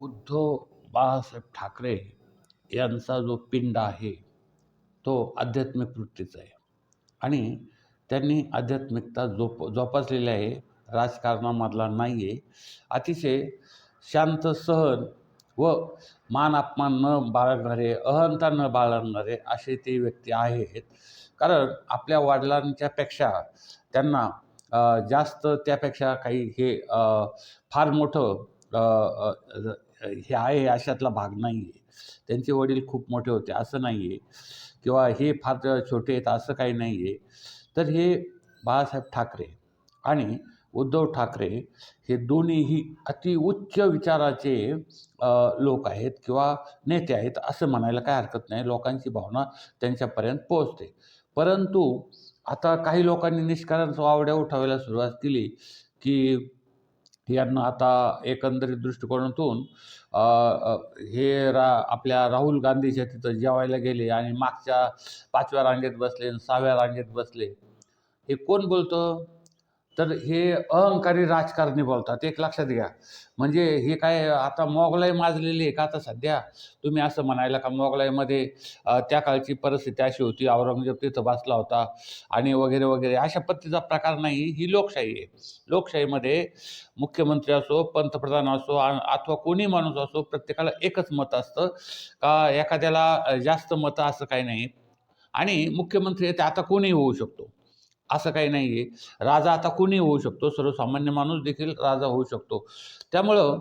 उद्धव बाळासाहेब ठाकरे यांचा जो पिंड आहे तो आध्यात्मिक वृत्तीचा आहे. आणि त्यांनी आध्यात्मिकता जोप जोपासलेली आहे. राजकारणामधला नाही आहे अतिशय शांत सहन व मान अपमान न बाळगणारे अहंता न बाळगणारे असे ते व्यक्ती आहेत. कारण आपल्या वडिलांच्यापेक्षा त्यांना जास्त त्यापेक्षा काही हे फार मोठं हे आहे अशातला भाग नाही आहे त्यांचे वडील खूप मोठे होते असं नाही आहे किंवा हे फार छोटे आहेत असं काही नाही आहे तर हे बाळासाहेब ठाकरे आणि उद्धव ठाकरे हे दोन्हीही अति उच्च विचाराचे लोक आहेत किंवा नेते आहेत असं म्हणायला काय हरकत नाही. लोकांची भावना त्यांच्यापर्यंत पोहोचते. परंतु आता काही लोकांनी निष्कारण वावड्या उठवायला सुरुवात केली की यांना आता एकंदरीत दृष्टिकोनातून हे रा आपल्या राहुल गांधीच्या तिथं जेवायला गेले आणि मागच्या पाचव्या रांगेत बसले सहाव्या रांगेत बसले. हे कोण बोलतं? तर हे अहंकारी राजकारणी बोलतात एक लक्षात घ्या. म्हणजे हे काय आता मोगलाई माजलेली आहे का आता सध्या? तुम्ही असं म्हणायला का मोगलाईमध्ये त्या काळची परिस्थिती अशी होती औरंगजेब तिथं बसला होता आणि वगैरे वगैरे. अशा पद्धतीचा प्रकार नाही ही लोकशाही आहे. लोकशाहीमध्ये मुख्यमंत्री असो पंतप्रधान असो अथवा कोणी माणूस असो प्रत्येकाला एकच मत असतं का एखाद्याला जास्त मतं असं काही नाही. आणि मुख्यमंत्री आता कोणीही होऊ शकतो. असं काही नाही आहे राजा आता कोणी होऊ शकतो. सर्वसामान्य माणूस देखील राजा होऊ शकतो. त्यामुळं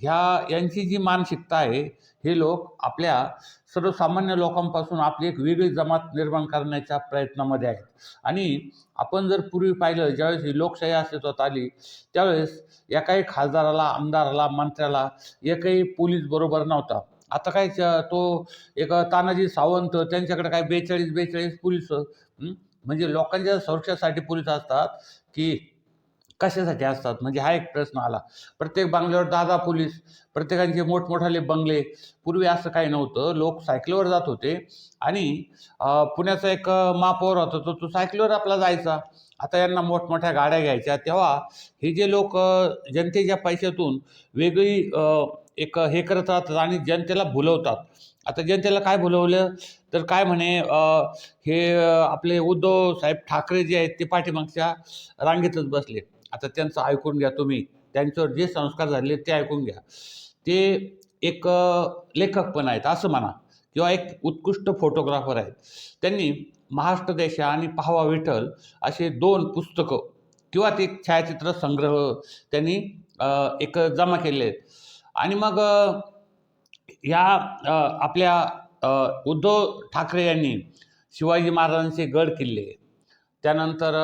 ह्या यांची जी मानसिकता आहे हे लोक आपल्या सर्वसामान्य लोकांपासून आपली एक वेगळी जमात निर्माण करण्याच्या प्रयत्नामध्ये आहेत. आणि आपण जर पूर्वी पाहिलं ज्यावेळेस ही लोकशाही अस्तित्वात आली त्यावेळेस एकाही खासदाराला आमदाराला मंत्र्याला एकही पोलीस बरोबर नव्हता. आता काय च- तो एक तानाजी सावंत त्यांच्याकडे काय बेचाळीस बेचाळीस पोलीस म्हणजे लोकांच्या सुरक्षेसाठी पोलीस असतात की कशासाठी असतात? म्हणजे हा एक प्रश्न आला. प्रत्येक बंगल्यावर दादा पोलीस प्रत्येकांचे मोठमोठाले बंगले. पूर्वी असं काही नव्हतं. लोक सायकलवर जात होते आणि पुण्याचा एक महापौर होता तो तो सायकलवर आपला जायचा. आता यांना मोठमोठ्या गाड्या घ्यायच्या. तेव्हा हे जे लोक जनतेच्या पैशातून वेगळी एक हे करत राहतात आणि जनतेला भुलवतात. आता जनतेला काय बोलवलं? तर काय म्हणे हे आपले उद्धव साहेब ठाकरे जे आहेत ते पाठीमागच्या रांगेतच बसले. आता त्यांचं ऐकून घ्या तुम्ही. त्यांच्यावर जे संस्कार झाले ते ऐकून घ्या. ते एक लेखक पण आहेत असं म्हणा. किंवा एक उत्कृष्ट फोटोग्राफर आहेत. त्यांनी महाराष्ट्र देशा आणि पाहावा विठ्ठल असे दोन पुस्तकं किंवा ते छायाचित्र संग्रह त्यांनी एक जमा केले आहेत आणि मग ह्या आपल्या उद्धव ठाकरे यांनी शिवाजी महाराजांचे गड किल्ले. त्यानंतर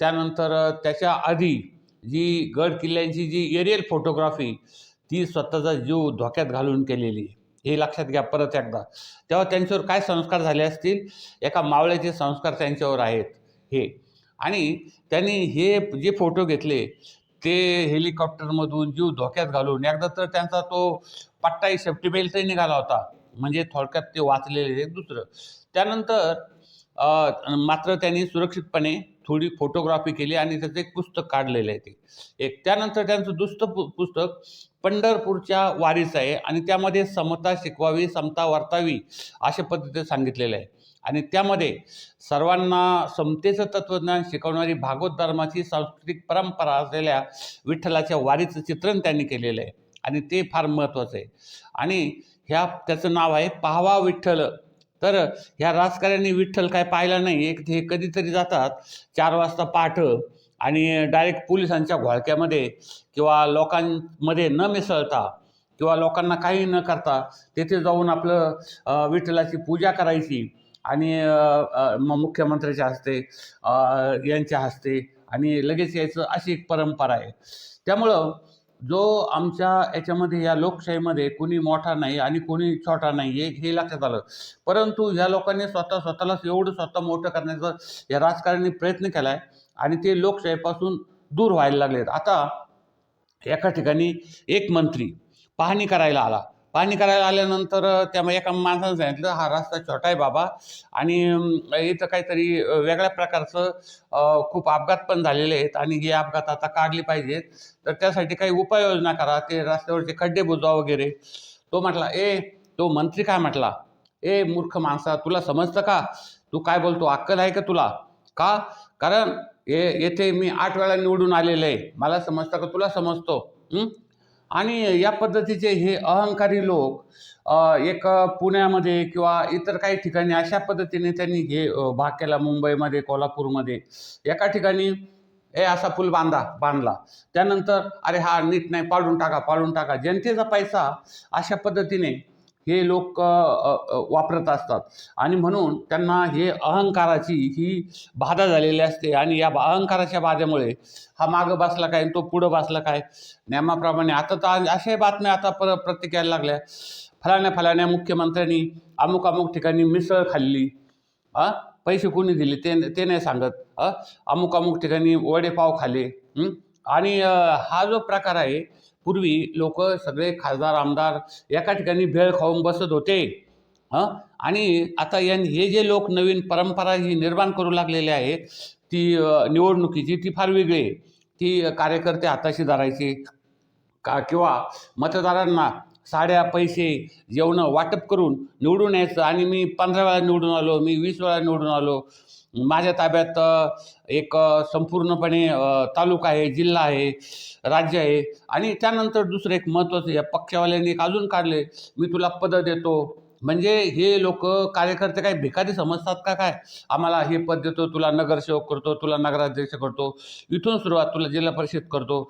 त्यानंतर त्याच्या आधी जी गड किल्ल्यांची जी एरियल फोटोग्राफी ती स्वतःचा जीव धोक्यात घालून केलेली हे लक्षात घ्या परत एकदा. तेव्हा त्यांच्यावर काय संस्कार झाले असतील? एका मावळ्याचे संस्कार त्यांच्यावर आहेत. हे. आणि त्यांनी हे जे फोटो घेतले ते हेलिकॉप्टरमधून जीव धोक्यात घालून एकदा तर त्यांचा तो पट्टाही सेफ्टी बेल्टही निघाला होता. म्हणजे थोडक्यात ते वाचलेले एक दुसरं. त्यानंतर मात्र त्यांनी सुरक्षितपणे थोडी फोटोग्राफी केली आणि त्याचं एक पुस्तक काढलेलं आहे ते. एक त्यानंतर त्यांचं दुसरं पु पुस्तक पंढरपूरच्या वारीचं आहे आणि त्यामध्ये समता शिकवावी समता वर्तावी अशा पद्धतीने सांगितलेलं आहे. आणि त्यामध्ये सर्वांना समतेचं तत्त्वज्ञान शिकवणारी भागवत धर्माची सांस्कृतिक परंपरा असलेल्या विठ्ठलाच्या वारीचं चित्रण त्यांनी केलेलं आहे. आणि ते फार महत्त्वाचं आहे. आणि ह्या त्याचं नाव आहे पाहवा विठ्ठल. तर ह्या राजकारण्यांनी विठ्ठल काय पाहिला नाही एक हे कधीतरी जातात चार वाजता पाठ आणि डायरेक्ट पोलिसांच्या घोळक्यामध्ये किंवा लोकांमध्ये न मिसळता किंवा लोकांना काही न करता तेथे जाऊन आपलं विठ्ठलाची पूजा करायची. आणि म- मुख्यमंत्र्याच्या हस्ते यांच्या हस्ते आणि लगेच यायचं अशी एक परंपरा आहे. त्यामुळं जो आमच्या याच्यामध्ये या लोकशाहीमध्ये कोणी मोठा नाही आणि कोणी छोटा नाही हे हे लक्षात आलं. परंतु ह्या लोकांनी स्वतः स्वतःलाच एवढं स्वतः मोठं करण्याचा या राजकारणी प्रयत्न केला आहे आणि ते लोकशाहीपासून दूर व्हायला लागलेत. आता एका ठिकाणी एक मंत्री पाहणी करायला आला. पाणी करायला आल्यानंतर त्या एका माणसानं सांगितलं हा रस्ता छोटा आहे बाबा. आणि इथं काहीतरी वेगळ्या प्रकारचं खूप अपघात पण झालेले आहेत आणि हे अपघात आता काढले पाहिजेत. तर त्यासाठी काही उपाययोजना करा ते रस्त्यावरचे खड्डे बुजवा वगैरे. तो म्हटला ए तो मंत्री काय म्हटला? ए मूर्ख माणसा तुला समजतं का? तू काय बोलतो? अक्कल आहे का तुला? का? कारण ये येथे मी आठ वेळा निवडून आलेलं आहे. मला समजतं का? तुला समजतो. आणि या पद्धतीचे हे अहंकारी लोक एक पुण्यामध्ये किंवा इतर काही ठिकाणी अशा पद्धतीने त्यांनी हे भाग केला मुंबईमध्ये कोल्हापूरमध्ये. एका ठिकाणी ए असा पूल बांधा बांधला. त्यानंतर अरे हा नीट नाही पाडून टाका पाडून टाका. जनतेचा पैसा अशा पद्धतीने हे लोक वापरत असतात. आणि म्हणून त्यांना हे अहंकाराची ही बाधा झालेली असते. आणि या अहंकाराच्या बाधेमुळे हा मागं बसला काय आणि तो पुढं बसला काय? नियमाप्रमाणे आता तर अशाही बातम्या आता पर प्रत्येक यायला लागल्या. फलाण्या फलाण्या मुख्यमंत्र्यांनी अमुक अमुक ठिकाणी मिसळ खाल्ली. हां पैसे कोणी दिले? ते ते नाही सांगत. अमुक अमुक ठिकाणी वडेपाव खाले. आणि हा जो प्रकार आहे पूर्वी लोक सगळे खासदार आमदार एका ठिकाणी भेळ खाऊन बसत होते. हं? आणि आता यां हे जे लोक नवीन परंपरा ही निर्माण करू लागलेले आहेत ती निवडणुकीची ती फार वेगळी आहे. ती कार्यकर्ते हाताशी धरायची का किंवा मतदारांना साड्या पैसे जेवणं वाटप करून निवडून यायचं. आणि मी पंधरा वेळा निवडून आलो मी वीस वेळा निवडून आलो. माझ्या ताब्यात एक संपूर्णपणे तालुका आहे जिल्हा आहे राज्य आहे. आणि त्यानंतर दुसरं एक महत्त्वाचं या पक्षवाल्यांनी एक अजून काढले मी तुला पदं देतो. म्हणजे हे लोक कार्यकर्ते काय भिकारी समजतात का काय? आम्हाला हे पद देतो तुला नगरसेवक करतो तुला नगराध्यक्ष करतो. इथून सुरुवात तुला जिल्हा परिषद करतो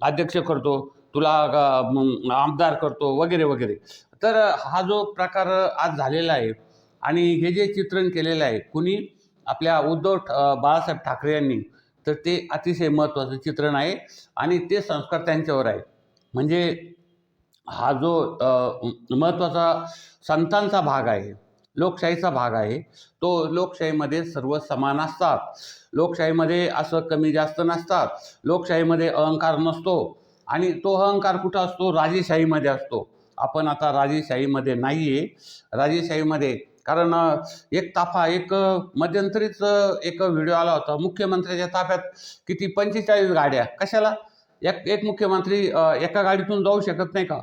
अध्यक्ष करतो तुला आमदार करतो वगैरे वगैरे. तर हा जो प्रकार आज झालेला आहे आणि हे जे चित्रण केलेलं आहे कुणी आपल्या उद्धव ठ- बाळासाहेब ठाकरे यांनी तर ते अतिशय महत्त्वाचं चित्रण आहे आणि ते संस्कार त्यांच्यावर आहे म्हणजे हा जो महत्त्वाचा संतांचा भाग आहे लोकशाहीचा भाग आहे तो लोकशाहीमध्ये सर्व समान असतात. लोकशाहीमध्ये असं कमी जास्त नसतात. लोकशाहीमध्ये अहंकार नसतो आणि तो अहंकार कुठं असतो? राजेशाहीमध्ये असतो. आपण आता राजेशाहीमध्ये नाही आहे राजेशाहीमध्ये कारण एक ताफा एक मध्यंतरीच एक व्हिडिओ आला होता. मुख्यमंत्र्याच्या ताफ्यात किती? पंचेचाळीस गाड्या. कशाला? एक एक मुख्यमंत्री एका गाडीतून जाऊ शकत नाही का?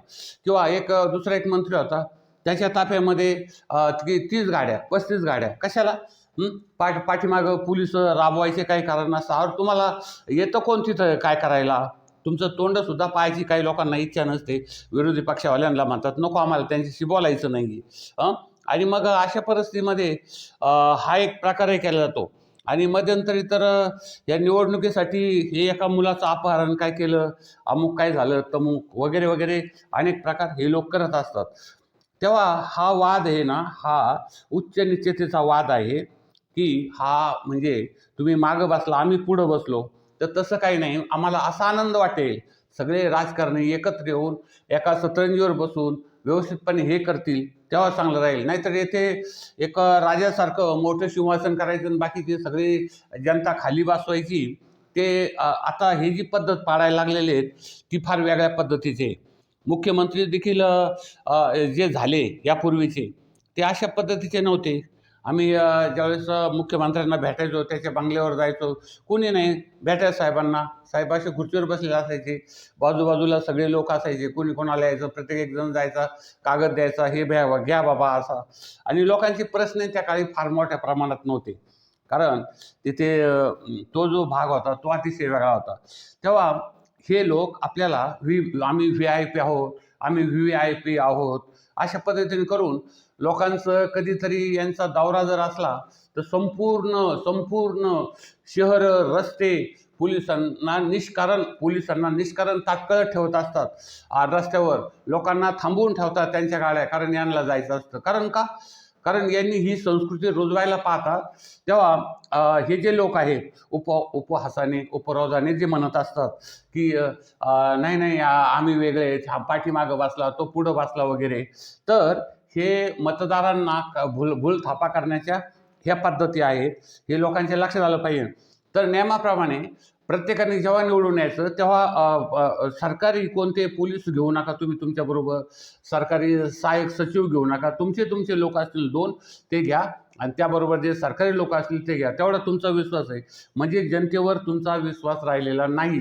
किंवा एक दुसरा एक मंत्री होता. त्याच्या ताफ्यामध्ये ती तीस गाड्या पस्तीस गाड्या. कशाला? पाठ पाठीमागं पोलीस राबवायचे काही कारण असतं और तुम्हाला येतं कोण तिथं काय करायला? तुमचं तोंडसुद्धा पाहायची काही लोकांना इच्छा नसते. विरोधी पक्षवाल्यांना म्हणतात नको आम्हाला त्यांच्याशी बोलायचं नाही हां आणि मग अशा परिस्थितीमध्ये हा एक प्रकारही केला जातो. आणि मध्यंतरी तर या निवडणुकीसाठी हे एका मुलाचं अपहरण काय केलं अमुक काय झालं तमुक वगैरे वगैरे अनेक प्रकार हे लोक करत असतात. तेव्हा हा वाद आहे ना हा उच्च निश्चितेचा वाद आहे की हा म्हणजे तुम्ही मागं बसला आम्ही पुढं बसलो तर तसं काही नाही. आम्हाला असा आनंद वाटेल. सगळे राजकारणी एकत्र येऊन एका सतरंजीवर बसून व्यवस्थितपणे हे करतील तेव्हा चांगलं राहील. नाहीतर येथे एक राजासारखं मोठं सिंहासन करायचं आणि बाकीचे सगळी जनता खाली बसवायची ते आता हे जी पद्धत पाळायला लागलेली आहेत ती फार वेगळ्या पद्धतीचे. मुख्यमंत्री देखील जे झाले यापूर्वीचे ते अशा पद्धतीचे नव्हते. आम्ही ज्यावेळेस मुख्यमंत्र्यांना भेटायचो त्याच्या बंगल्यावर जायचो. कोणी नाही भेटायचं साहेबांना. साहेब असे खुर्चीवर बसलेले असायचे. बाजूबाजूला सगळे लोक असायचे. कोणी कोणाला यायचं प्रत्येक एक जण जायचा कागद द्यायचा हे भ्या घ्या बाबा असा. आणि लोकांचे प्रश्न त्या काळी फार मोठ्या प्रमाणात नव्हते. कारण तिथे तो जो भाग होता तो अतिशय वेगळा होता. तेव्हा हे लोक आपल्याला व्ही आम्ही व्ही आय पी आहोत आम्ही व्ही आय पी आहोत अशा पद्धतीने करून लोकांचं कधीतरी यांचा दौरा जर असला तर संपूर्ण संपूर्ण शहर रस्ते पोलिसांना निष्कारण पोलिसांना निष्कारण तात्काळ ठेवत असतात. रस्त्यावर लोकांना थांबवून ठेवतात त्यांच्या गाड्या कारण यांना जायचं असतं. कारण का? कारण यांनी ही संस्कृती रुजवायला पाहतात. तेव्हा हे जे लोक आहेत उप उपहासाने उपरोधाने जे म्हणत असतात की नाही नाही आम्ही वेगळे पाठीमागं बसला तो पुढं बसला वगैरे. तर हे मतदारांना भूल भूल थापा करण्याच्या ह्या पद्धती आहेत. हे लोकांच्या लक्षात आलं पाहिजे. तर नियमाप्रमाणे प्रत्येकाने जेव्हा निवडून यायचं तेव्हा सरकारी कोणते पोलीस घेऊ नका तुम्ही तुमच्याबरोबर सरकारी सहाय्यक सचिव घेऊ नका. तुमचे तुमचे लोक असतील दोन ते घ्या. आणि त्याबरोबर जे सरकारी लोक असतील ते घ्या. तेवढा तुमचा विश्वास आहे. म्हणजे जनतेवर तुमचा विश्वास राहिलेला नाही.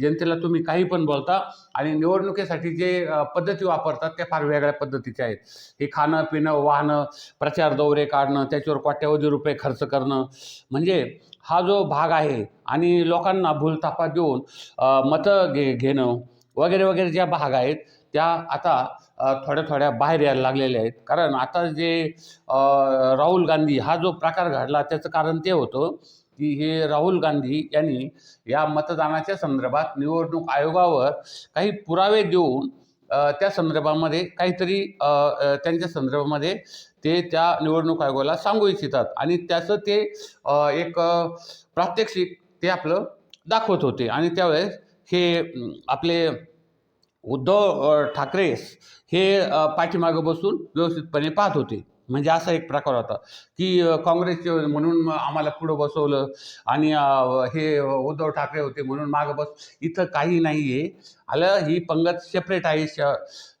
जनतेला तुम्ही काही पण बोलता आणि निवडणुकीसाठी जे पद्धती वापरतात त्या फार वेगळ्या पद्धतीच्या आहेत. हे खाणं पिणं वाहनं प्रचार दौरे काढणं त्याच्यावर कोट्यावधी रुपये खर्च करणं. म्हणजे हा जो भाग आहे आणि लोकांना भूलथापा देऊन मतं घे घेणं वगैरे वगैरे ज्या भाग आहेत त्या आता थोड्या थोड्या बाहेर यायला लागलेल्या आहेत. कारण आता जे राहुल गांधी हा जो प्रकार घडला त्याचं कारण ते होतं की हे राहुल गांधी यांनी या मतदानाच्या संदर्भात निवडणूक आयोगावर काही पुरावे देऊन त्या संदर्भामध्ये काहीतरी त्यांच्या संदर्भामध्ये ते त्या निवडणूक आयोगाला सांगू इच्छितात. आणि त्याचं ते एक प्रात्यक्षिक ते आपलं दाखवत होते. आणि त्यावेळेस हे आपले उद्धव ठाकरेस ठाकरे हे पाठीमागं बसून व्यवस्थितपणे पाहत होते. म्हणजे असा एक प्रकार होता की काँग्रेसचे म्हणून मग आम्हाला पुढं बसवलं आणि हे उद्धव ठाकरे होते म्हणून मागं बस इथं काही नाही आहे आलं ही पंगत सेपरेट आहे. श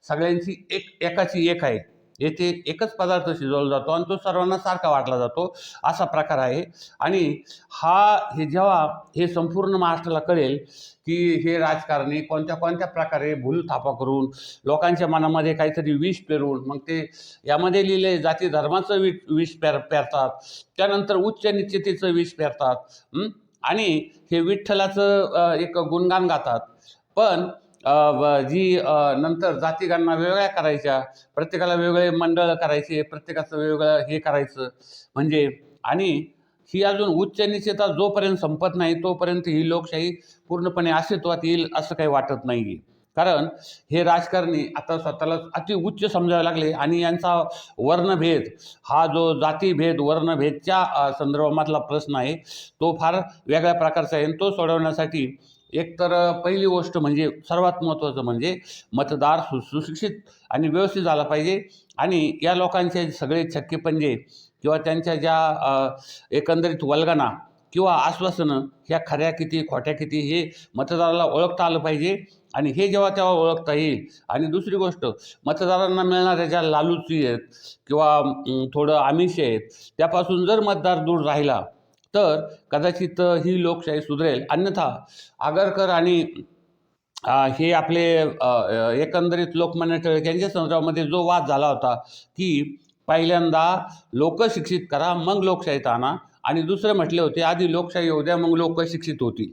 सगळ्यांची एक एकाची एक आहे. येथे एकच पदार्थ शिजवला जातो आणि तो सर्वांना सारखा वाटला जातो असा प्रकार आहे. आणि हा हे जेव्हा हे संपूर्ण महाराष्ट्राला कळेल की हे राजकारणी कोणत्या कोणत्या प्रकारे भूलथापा करून लोकांच्या मनामध्ये काहीतरी विष पेरून मग ते यामध्ये लिहिले जाती धर्माचं वि विष पेर पेरतात त्यानंतर उच्च निश्चितीचं विष पेरतात आणि हे विठ्ठलाचं एक गुणगान गातात. पण जी नंतर जातीगांना वेगळ्या करायच्या. प्रत्येकाला वेगळे मंडळ करायचे प्रत्येकाचं वेगळं हे करायचं. म्हणजे आणि ही अजून उच्च निश्चिता जोपर्यंत संपत नाही तोपर्यंत ही लोकशाही पूर्णपणे अस्तित्वात येईल असं काही वाटत नाही कारण हे राजकारणी आता स्वतःला अति उच्च समजायला लागले आणि यांचा वर्णभेद हा जो जातीभेद वर्णभेदच्या संदर्भामधला प्रश्न आहे तो फार वेगळ्या प्रकारचा आहे. आणि तो सोडवण्यासाठी एकतर पहिली गोष्ट म्हणजे सर्वात महत्त्वाचं म्हणजे मतदार सु सुशिक्षित आणि व्यवस्थित झाला पाहिजे. आणि या लोकांचे सगळे छक्के पंजे किंवा त्यांच्या ज्या एकंदरीत वल्गना किंवा आश्वासनं ह्या खऱ्या किती खोट्या किती हे मतदाराला ओळखता आलं पाहिजे. आणि हे जेव्हा तेव्हा ओळखता येईल. आणि दुसरी गोष्ट मतदारांना मिळणाऱ्या ज्या लालूची आहेत किंवा थोडं आमिष आहेत त्यापासून जर मतदार दूर राहिला तर कदाचित ही लोकशाही सुधरेल. अन्यथा आगरकर आणि हे आपले एकंदरीत लोकमान्य टिळक यांच्या संदर्भामध्ये जो वाद झाला होता की पहिल्यांदा लोक शिक्षित करा मग लोकशाहीत आणा आणि दुसरं म्हटले होते आधी लोकशाही होऊ द्या मग लोक शिक्षित होतील.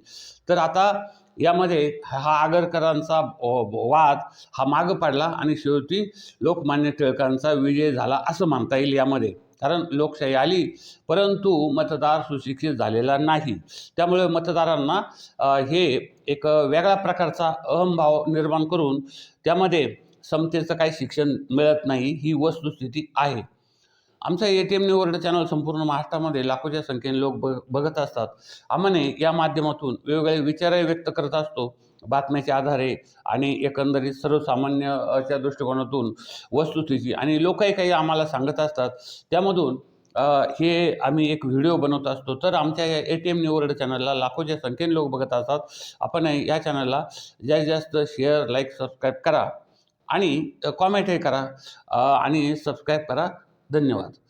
तर आता यामध्ये हा आगरकरांचा वाद हा मागं पडला आणि शेवटी लोकमान्य टिळकांचा विजय झाला असं मानता येईल यामध्ये. कारण लोकशाही आली परंतु मतदार सुशिक्षित झालेला नाही. त्यामुळे मतदारांना हे एक वेगळ्या प्रकारचा अहमभाव निर्माण करून त्यामध्ये समतेचं काही शिक्षण मिळत नाही ही वस्तुस्थिती आहे. आमचं ए टी एम निवर्ड चॅनल संपूर्ण महाराष्ट्रामध्ये लाखोच्या संख्येने लोक बघ बघत असतात. आम्हाने या माध्यमातून वेगवेगळे विचारही व्यक्त करत असतो. बातम्याच्या आधारे आणि एकंदरीत सर्वसामान्यच्या दृष्टिकोनातून वस्तुस्थिती आणि लोकही काही आम्हाला सांगत असतात. त्यामधून हे आम्ही एक व्हिडिओ बनवत असतो. तर आमच्या या ए टी एम निवर्ड चॅनलला लाखोच्या संख्येने लोक बघत असतात. आपण या चॅनलला जास्तीत जास्त शेअर लाईक सबस्क्राईब करा आणि कॉमेंटही करा आणि सबस्क्राईब करा. धन्यवाद.